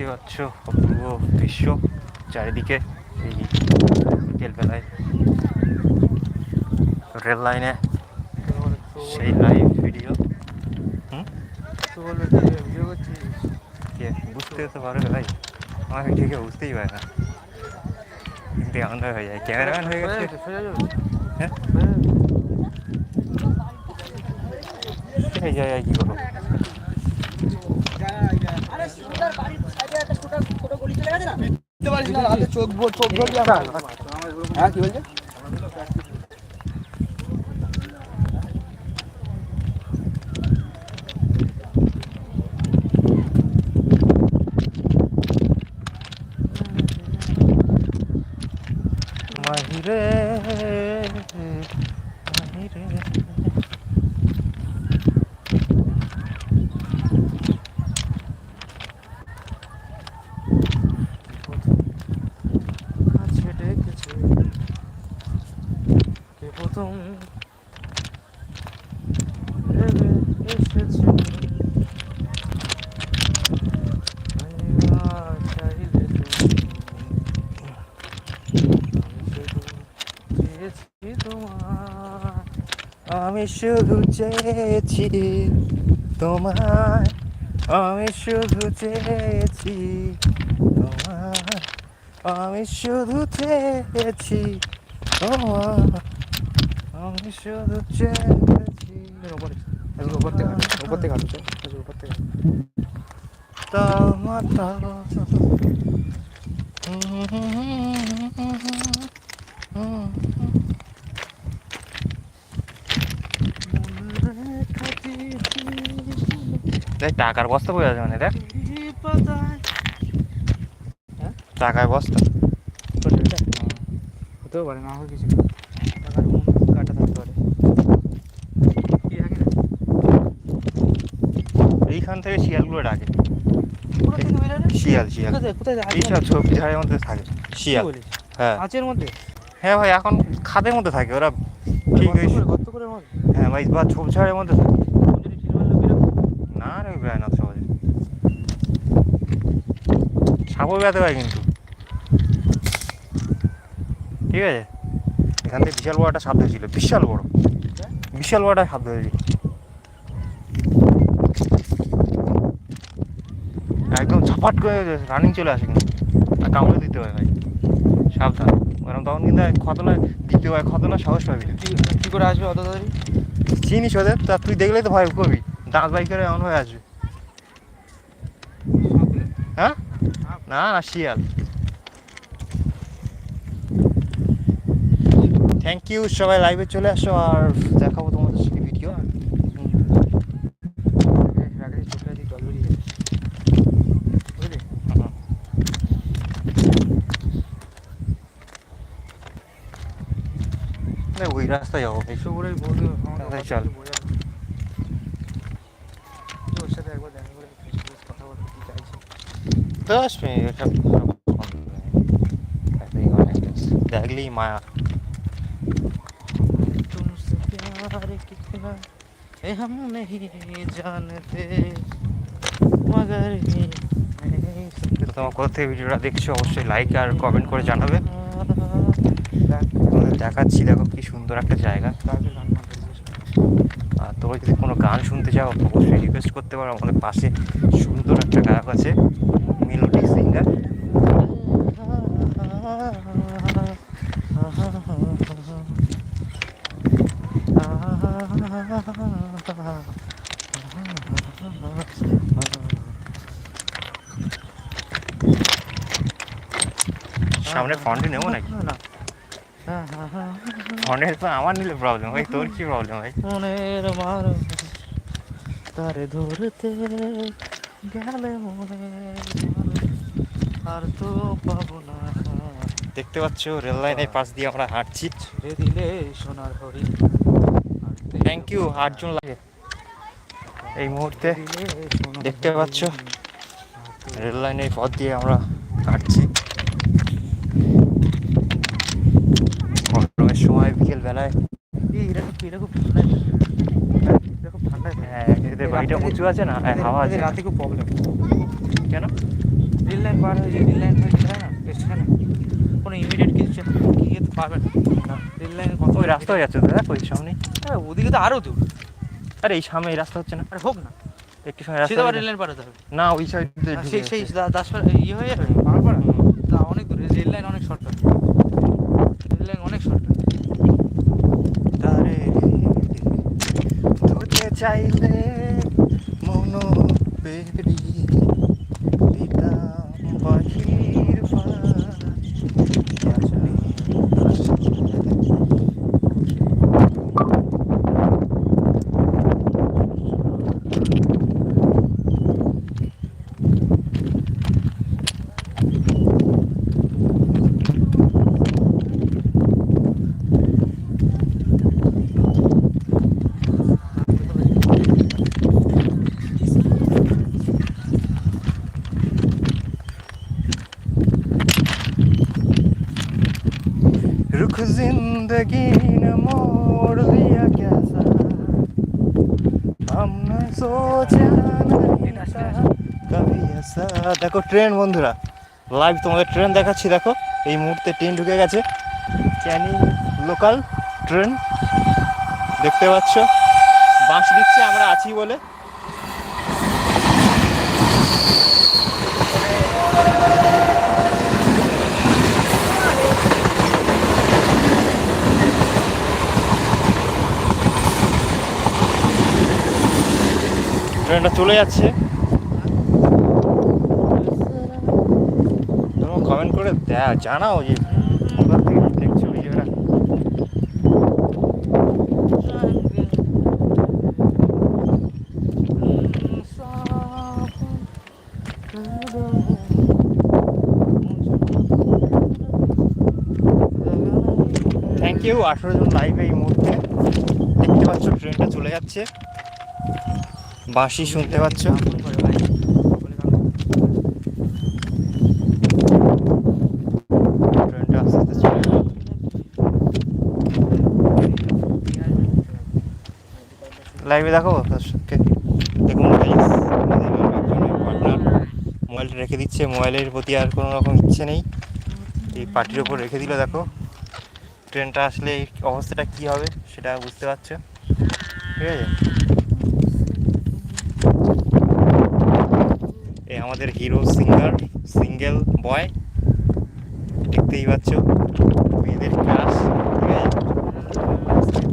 দেখতে পাচ্ছ অপূর্ব দৃশ্য চারিদিকে এই বিকেলবেলায়। রেল লাইনে সেই লাইভ ভিডিও বুঝতে তো পারবে ভাই। আমার ভিডিওকে বুঝতেই পারে না। কিন্তু এমন হয়ে যায়। ক্যামেরাম্যান হয়ে গেছে। হ্যাঁ? এই জায়গায় কি করব? চোখ চোখ হ্যাঁ কি বলছে মাহিরে কাছে ডেকেছে কে প্রথম ভেবে এসেছে আমি আর চাইলে তুমি আমি শুধু চেয়েছি তোমার আমি শুধু চেয়েছি তোমার আমি শুধু চেয়েছি তোমার আমি শুধু চেয়েছি হাঁটো, উপর থেকে হাঁটো, চল। আচ্ছা, উপর থেকে হাঁটো। তোমার দেখ টাকার বস্তা বয়ে আছে মানে দেখ। হ্যাঁ? টাকার বস্তা? হতেও পারে না কিছু টাকার কাটা থাকতে পারে? এইখান থেকে শিয়ালগুলো ডাকে? শিয়াল শিয়াল। এইসব ঝোপঝাড়ের ঝাড়ের মধ্যে থাকে। শিয়াল। হ্যাঁ। কাঁচের মধ্যে? হ্যাঁ ভাই এখন খাদের মধ্যে থাকে। ওরা ঠিক হ্যাঁ ভাই বা ঝোপঝাড়ের মধ্যে থাকে। সাপও বেড়াতে পারে কিন্তু। ঠিক আছে? এখান থেকে বিশাল বড় একটা সাপ ধরেছিল বিশাল বড়। বিশাল বড় একটা সাপ ধরেছিল। একদম ঝাপাট করে রানিং চলে আসে কিন্তু। আর কামড়ে দিতে হয় ভাই। সাবধান। ওরকম তখন কিন্তু খতনা দিতে হয় খতনা সাহস পাবি কি কি করে আসবে অত তাড়াতাড়ি? চিনিস ওদের? তা তুই দেখলেই তো ভয় করবি। দাঁত বাই করে এমন হয়ে আসবে। হ্যাঁ? না না শিয়াল। থ্যাংক ইউ সবাই লাইভে চলে আসো আর দেখাবো তোমাদের সাথে ভিডিও ওই রাস্তায় যাব। চল। ওর সাথে একবার দেখা করে face to face কথা বলে কি চাইছে দশ মিনিট দেখলি মায়া তুমসে প্যার কিতনা এ হম নেহি জানতে মগর তোমরা কোথা থেকে ভিডিওটা দেখছ অবশ্যই লাইক আর কমেন্ট করে জানাবে। দেখাচ্ছি দেখো কি সুন্দর একটা জায়গা। আর তোমরা যদি কোনো গান শুনতে চাও অবশ্যই রিকোয়েস্ট করতে পারো। আমাদের পাশে সুন্দর একটা গায়ক আছে। সিঙ্গার সামনে ফন্টে নেব নাকি? না ফন্টের তো আমার নিলে প্রবলেম ভাই। তোর কি প্রবলেম ভাই? মনের মার তারে ধরতে গেলে মনের আর তো পাবো না দেখতে পাচ্ছ রেল লাইনের পাশ দিয়ে আমরা হাঁটছি। ছেড়ে দিলে সোনার হরিণ থ্যাংক ইউ আটজন লাগে এই মুহূর্তে দেখতে পাচ্ছ রেল লাইনের পথ দিয়ে আমরা হাঁটছি। গরমের সময় বিকেল বেলায় হ্যাঁ এদের বাড়িটা উঁচু আছে না? হ্যাঁ, হাওয়া আছে। রাতে খুব প্রবলেম কেন? রেল লাইন পার হয়ে রেল লাইন হয়ে যায় না স্টেশনে কোনো ইমিডিয়েট কিছু গিয়ে তো পারবে না। রেল লাইন কত ওই রাস্তা হয়ে যাচ্ছে তো দেখ ওই সামনে। হ্যাঁ, ওদিকে তো আরও দূর। আরে এই সামনে এই রাস্তা হচ্ছে না। আরে হোক না। একটু সময় রাস্তা রেল লাইন পার হতে হবে। না ওই সাইড সেই সেই দাসপাড়া ইয়ে হয়ে যাবে তা অনেক দূরে। রেল লাইন অনেক শর্টকাট রেল লাইন অনেক শর্টকাট তারে ধরতে চাইলে মন পেরি দেখো ট্রেন বন্ধুরা। লাইভ তোমাদের ট্রেন দেখাচ্ছি, দেখো। এই মুহূর্তে ট্রেন ঢুকে গেছে। ক্যানিং লোকাল ট্রেন দেখতে পাচ্ছ? বাঁশ দিচ্ছে, আমরা আছি বলে। ট্রেনটা চলে যাচ্ছে তোমরা কমেন্ট করে দেখ জানাও যে কোথা থেকে দেখছ ভিডিওটা থ্যাংক ইউ আঠেরো জন লাইভে এই মুহূর্তে দেখতে পাচ্ছ ট্রেনটা চলে যাচ্ছে। বাঁশি শুনতে পাচ্ছ ট্রেনটা আস্তে আস্তে চলে যাবে লাইভে দেখো দর্শককে দেখুন মোবাইলটা রেখে দিচ্ছে মোবাইলের প্রতি আর কোনো রকম ইচ্ছে নেই। এই পার্টির ওপর রেখে দিল, দেখো। ট্রেনটা আসলে অবস্থাটা কী হবে সেটা বুঝতে পারছ? ঠিক আছে? এই আমাদের হিরো সিঙ্গার সিঙ্গেল বয় দেখতেই পাচ্ছ। মেয়েদের ক্লাস ঠিক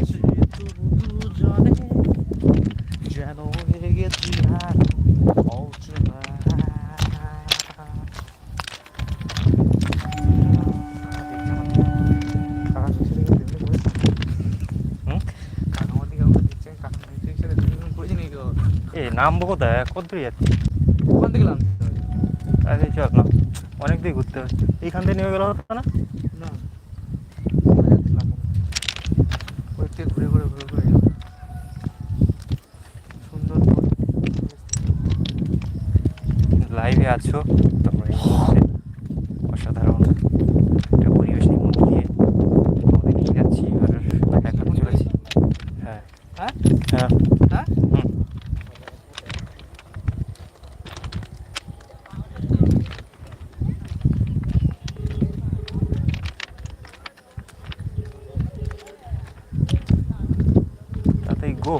আছে যেন হয়ে গেছি অচেনা হুম? এ নামবো কোথায় কত দূরে যাচ্ছি? ওখান থেকে নামতে আরে চল না অনেক দূর ঘুরতে হবে। এইখান থেকে নেমে গেল হতো না? না। ঘুরে ঘুরে ঘুরে ঘুরে সুন্দর লাইভে আছো তোমরা অসাধারণ একটা পরিবেশের মধ্যে দিয়ে তোমাদের নিয়ে যাচ্ছি আর দেখাতে চলেছি হ্যাঁ হ্যাঁ হ্যাঁ হ্যাঁ হুম তাতেই গো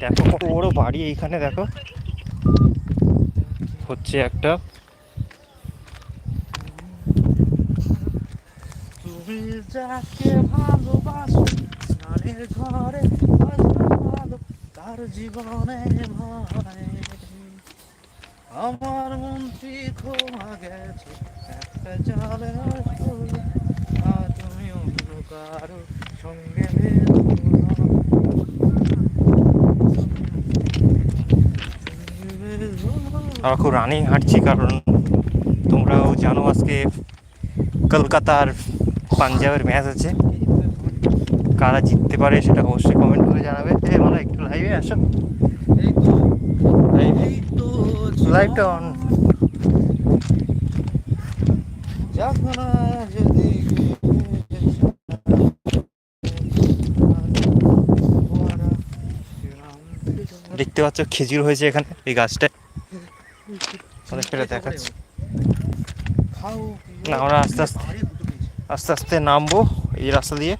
দেখো বাড়ি এইখানে, দেখো। হচ্ছে একটা জীবনে আমার মন ক্ষমা গেছে, একটা জলে আর তুমি অন্য কারও সঙ্গে ভেদো না। সঙ্গে ভেদো না। আমরা খুব রানিং হাঁটছি কারণ তোমরাও জানো আজকে কলকাতার পাঞ্জাবের ম্যাচ আছে। কারা জিততে পারে সেটা অবশ্যই কমেন্ট করে জানাবে। এ মানে একটু লাইভে আসো। লাইভটা অন যখন দেখতে পাচ্ছ খেজুর হয়েছে এখানে এই গাছটা। সেটা দেখাচ্ছি। না, আমরা আস্তে আস্তে- আস্তে আস্তে নামবো এই রাস্তা দিয়ে।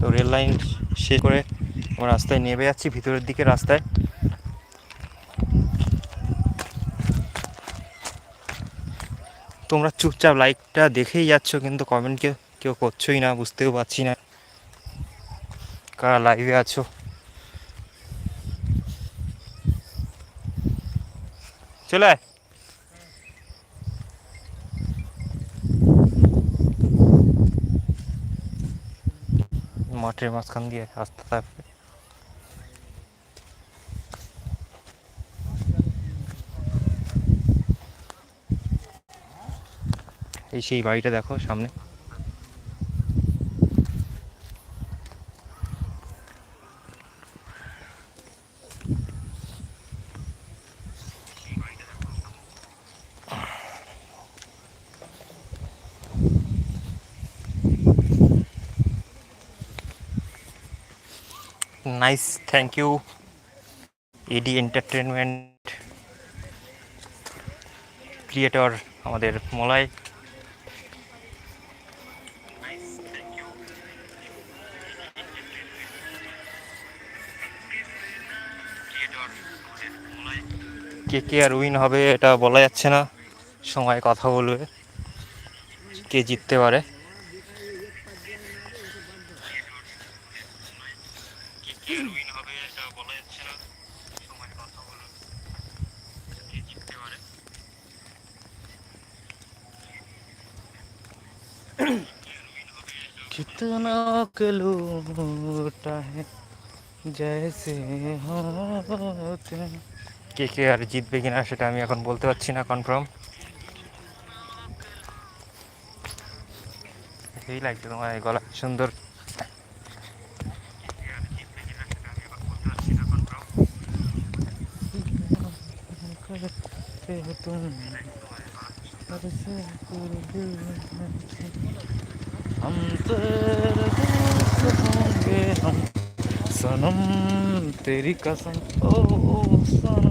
তো রেল লাইন শেষ করে আমরা রাস্তায় নেমে যাচ্ছি ভিতরের দিকে রাস্তায়। তোমরা চুপচাপ লাইকটা দেখেই যাচ্ছ, কিন্তু কমেন্ট কেউ কেউ করছোই না, বুঝতেও পারছি না কারা লাইভে আছো চলে আয়। মাঠের মাঝখান দিয়ে রাস্তা এই সেই বাড়িটা দেখো সামনে। Nice thank you AD entertainment creator আমাদের মলাই কে কে আর উইন হবে এটা বলা যাচ্ছে না সময় কথা বলবে কে জিততে পারে कितना के लूटा है जैसे होते हैं। কে কে আর জিতবে কিনা সেটা আমি এখন বলতে পারছি না কনফার্ম এই লাগছে তোমার এই গলা সুন্দর करते हो तुम सबसे पूर्वी हम तेरे दोस्त होंगे हम सनम तेरी कसम ओ सनम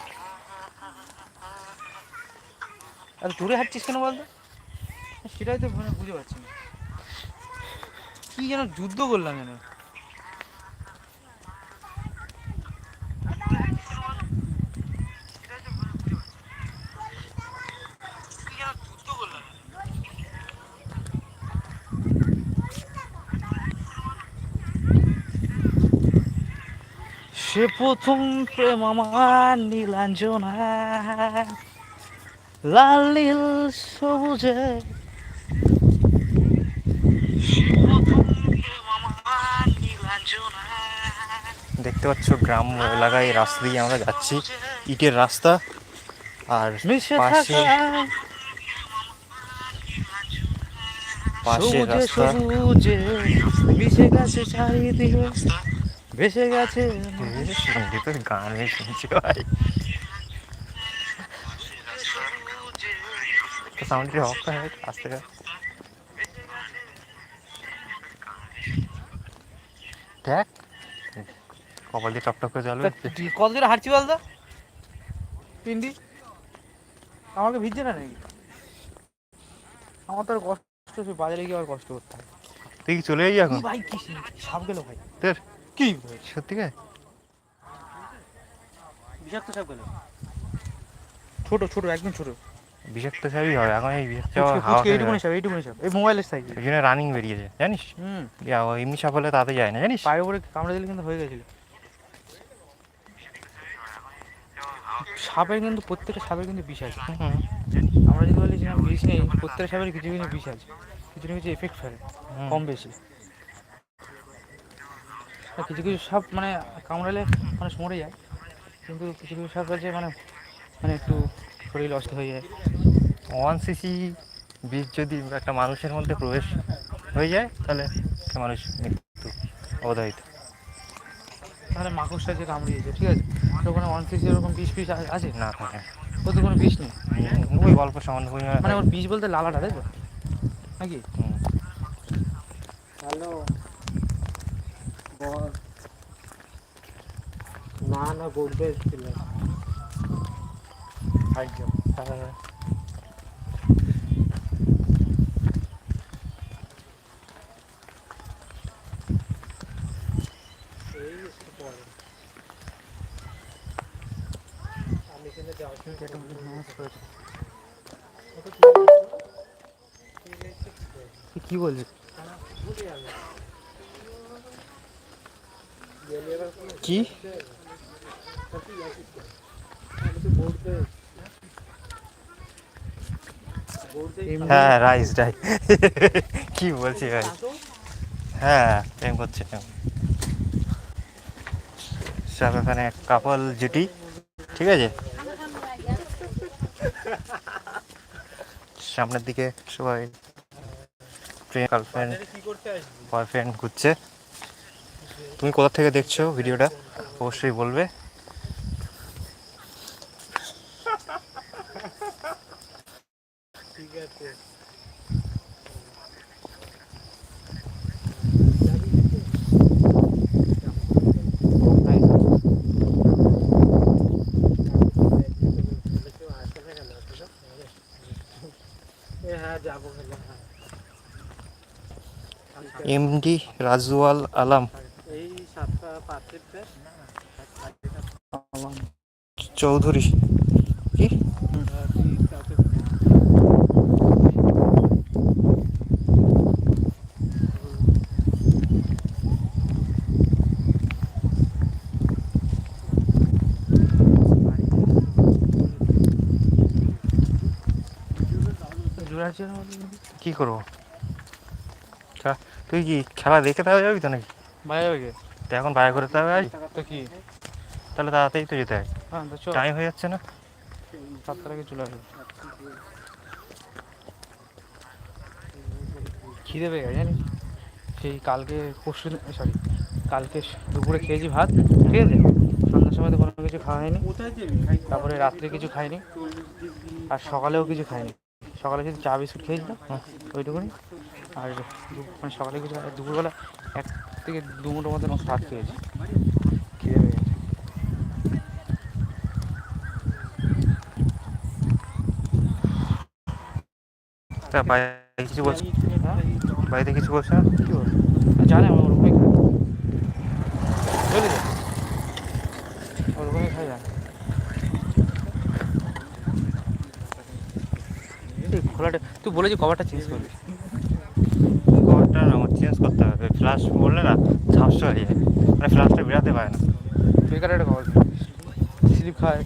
আর দূরে হাঁটছিস কেন বলতো? সেটাই তো মানে বুঝতে পারছি না। কি যেন যুদ্ধ করলাম যেন। সে প্রথম প্রেম আমার নীলাঞ্জনা লাল নীল সবুজে। দেখতে পাচ্ছ গ্রাম এলাকায় রাস্তা দিয়ে আমরা যাচ্ছি। ইটের রাস্তা আর পাশে পাশে রাস্তা। মিশে গেছে চারিদিকে ভেসে গেছে। গানে শুনছি ভাই। সাউন্ডটি অফ হয়ে করে আসতে দেখ। কপাল দিয়ে টপ টপ করে জল বেরোচ্ছে। কত দূরে হাঁটছি বলতো? পিন্ডি? আমাকে ভিজছে না নাকি? আমার তো কষ্ট হচ্ছে বাজারে গিয়ে আর কষ্ট করতে হয়। তুই কি চলে যাবি এখন? ভাই কি সাপ গেল ভাই? তোর? কি সত্যি কে? বিষাক্ত সাপ গেল। ছোট ছোট একদম ছোট। বিষাক্ত সাপই হবে এখন এই বিষাক্ত হাওয়া এইটুকুনি সাপ এইটুকুনি সাপ এই মোবাইলের সাইজ এই জন্য রানিং বেরিয়েছে জানিস? হুম। এমনি সাপ হলে তাতে যায় না জানিস? পায়ের উপরে কামড়ে দিলে কিন্তু হয়ে গেছিল। সাপের কিন্তু প্রত্যেকটা সাপের কিন্তু বিষ আছে। আমরা যদি বলি যে বিষ নেই প্রত্যেকটা সাপের কিছু কিছু বিষ আছে। কিছু না কিছু এফেক্ট ফেলে কম বেশি। কিছু কিছু সাপ মানে কামড়ালে মানুষ মরে যায়। কিন্তু কিছু কিছু সাপ আছে মানে মানে একটু শরীর অস্থ হয়ে যায়। ওয়ান সিসি বিষ যদি একটা মানুষের মধ্যে প্রবেশ হয়ে যায় তাহলে মানুষ মৃত্যু অবধারিত। তাহলে মাকড়সা যে কামড়িয়েছে ঠিক আছে? তো ওখানে ওয়ান সিসি এরকম বিষ আ- আছে? না থাকে ওর তো কোনো বিষ নেই? ওই অল্প সামান্য পরিমাণে মানে ওর বিষ বলতে লালাটা তাই তো? নাকি? হুম। হ্যালো। বল। না না এসেছিল। হ্যাঁ। এই একটু পরে আমি এখানে যাওয়ার সময় তুই কি বলছিস কি এমনি- হ্যাঁ রাইস রাইস কি বলছি ভাই? হ্যাঁ প্রেম করছে সব এখানে কাপল জুটি ঠিক আছে? সামনের দিকে সবাই ফ্রেন্ড গার্লফ্রেন্ড বয়ফ্রেন্ড ঘুরছে। তুমি কোথা থেকে দেখছ ভিডিওটা? অবশ্যই বলবে ঠিক আছে হ্যাঁ যাব খেলে হ্যাঁ এমডি রাজওয়াল আলাম চৌধুরী। কি করব? তুই কি খেলা দেখে তাহলে যাবি তো নাকি? বাইরে যাবে? তো এখন বাইরে করতে হবে আজ? তো কি? তাহলে তাড়াতাড়ি তো যেতে হয়। হ্যাঁ টাইম হয়ে যাচ্ছে না? সাতটার আগে চলে আসবে। খিদে পেয়ে গেছে জানিস? সেই কালকে পরশু সরি কালকে দুপুরে খেয়েছি ভাত ঠিক আছে? সন্ধ্যার সময় তো কোনো কিছু খাওয়া হয়নি। তারপরে রাত্রে কিছু খাইনি। আর সকালেও কিছু খাইনি। সকালে শুধু চা, বিস্কুট খেয়েছিলাম ওইটুকুনি। আর মানে সকালে কিছু দুপুরবেলা এক থেকে দু মুঠো মতন ভাত খেয়েছি। খিদে পেয়ে গেছে। তা বাইরে কিছু বলছে? হ্যাঁ? বাড়িতে কিছু বলছে না? কি বল জানে আমার খোলাটা তুই বলেছি কভারটা চেঞ্জ করবি। কভারটা আমার চেঞ্জ করতে হবে। ফ্ল্যাশ বললে না ঝাপসা হয়ে যায়। মানে ফ্ল্যাশটা বেরাতে পারে না। বেকার একটা কভার স্লিপ খায়।